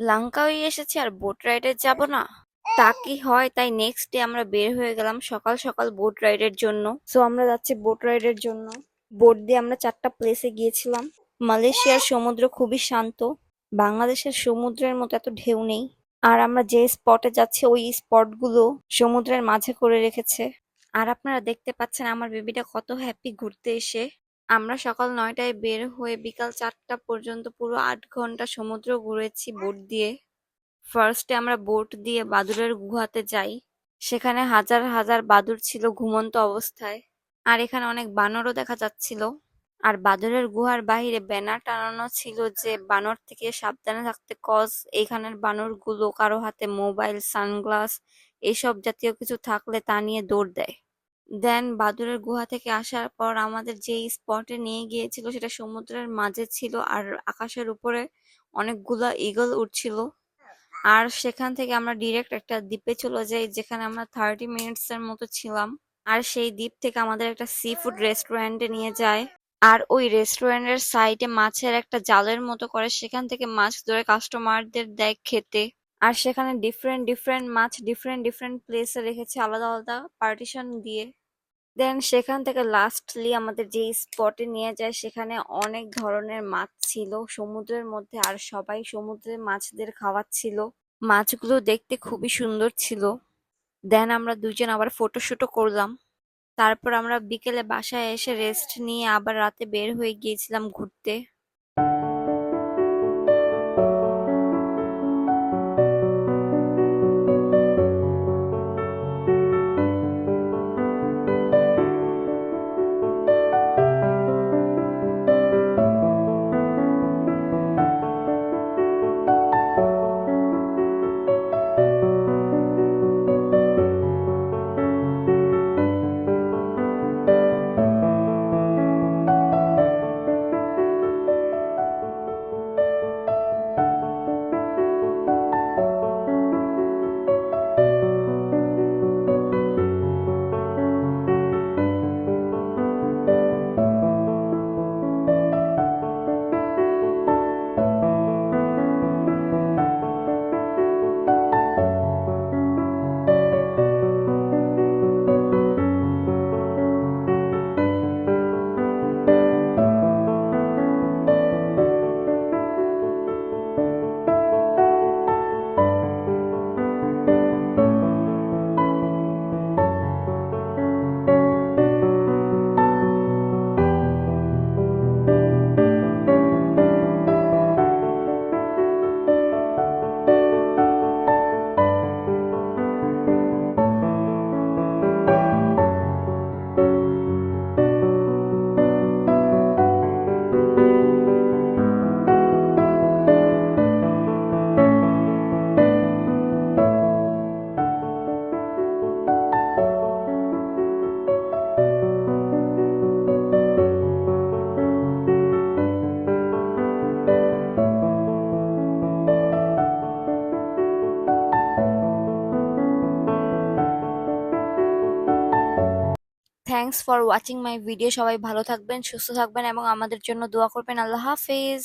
Langkawi এসেছি আর boat রাইডে যাব না। তা কি হয়? তাই নেক্সট ডে আমরা বের হয়ে গেলাম সকাল সকাল বোট রাইডের জন্য। সো আমরা যাচ্ছি বোট রাইডের জন্য। বোট দিয়ে আমরা চারটা প্লেসে গিয়েছিলাম। মালয়েশিয়ার সমুদ্র খুবই শান্ত। বাংলাদেশের সমুদ্রের মতো এত ঢেউ নেই। আর আমরা যে স্পটে যাচ্ছি, ওই স্পটগুলো সমুদ্রের মাঝে করে রেখেছে। আর আপনারা দেখতে পাচ্ছেন আমার বেবিটা কত হ্যাপি ঘুরতে এসে। আমরা সকাল নয়টায় বের হয়ে বিকাল চারটা পর্যন্ত পুরো আট ঘণ্টা সমুদ্র ঘুরেছি বোট দিয়ে। ফার্স্টে আমরা বোট দিয়ে বাদুড়ের গুহাতে যাই। সেখানে হাজার হাজার বাদুড় ছিল ঘুমন্ত অবস্থায়। আর এখানে অনেক বানরও দেখা যাচ্ছিল। আর বাদুড়ের গুহার বাইরে ব্যানার টানানো ছিল যে, বানর থেকে সাবধানে থাকতে কজ এইখানের বানরগুলো কারও হাতে মোবাইল সানগ্লাস এইসব জাতীয় কিছু থাকলে তা নিয়ে দৌড় দেয়। দেন বাদুড়ের গুহা থেকে আসার পর আমাদের যেই স্পটে নিয়ে গিয়েছিল সেটা সমুদ্রের মাঝে ছিল আর আকাশের উপরে অনেকগুলা ঈগল উঠছিল আর সেখান থেকে আমরা ডিরেক্ট একটা দ্বীপে চলে যাই যেখানে আমরা থার্টি মিনিটস এর মতো ছিলাম। আর সেই দ্বীপ থেকে আমাদের একটা সি ফুড রেস্টুরেন্টে নিয়ে যায়। আর ওই রেস্টুরেন্টের সাইডে মাছের একটা জালের মতো করে সেখান থেকে মাছ ধরে কাস্টমারদের দেয় খেতে। আর সেখানে ডিফারেন্ট ডিফারেন্ট মাছ ডিফারেন্ট ডিফারেন্ট প্লেসে রেখেছে আলাদা আলাদা পার্টিশন দিয়ে। দেন সেখান থেকে লাস্টলি আমাদের যেই স্পটে নিয়ে যায়, সেখানে অনেক ধরনের মাছ ছিল। সমুদ্রের মধ্যে আর সবাই সমুদ্রের মাছদের খাওয়াচ্ছিল। মাছগুলো দেখতে খুবই সুন্দর ছিল। দেন আমরা দুজন আবার ফটো ফটোশুটও করলাম। তারপর আমরা বিকেলে বাসায় এসে রেস্ট নিয়ে আবার রাতে বের হয়ে গিয়েছিলাম ঘুরতে। Thanks for watching my video সবাই ভালো থাকবেন, সুস্থ থাকবেন এবং আমাদের জন্য দোয়া করবেন। আল্লাহ হাফেজ।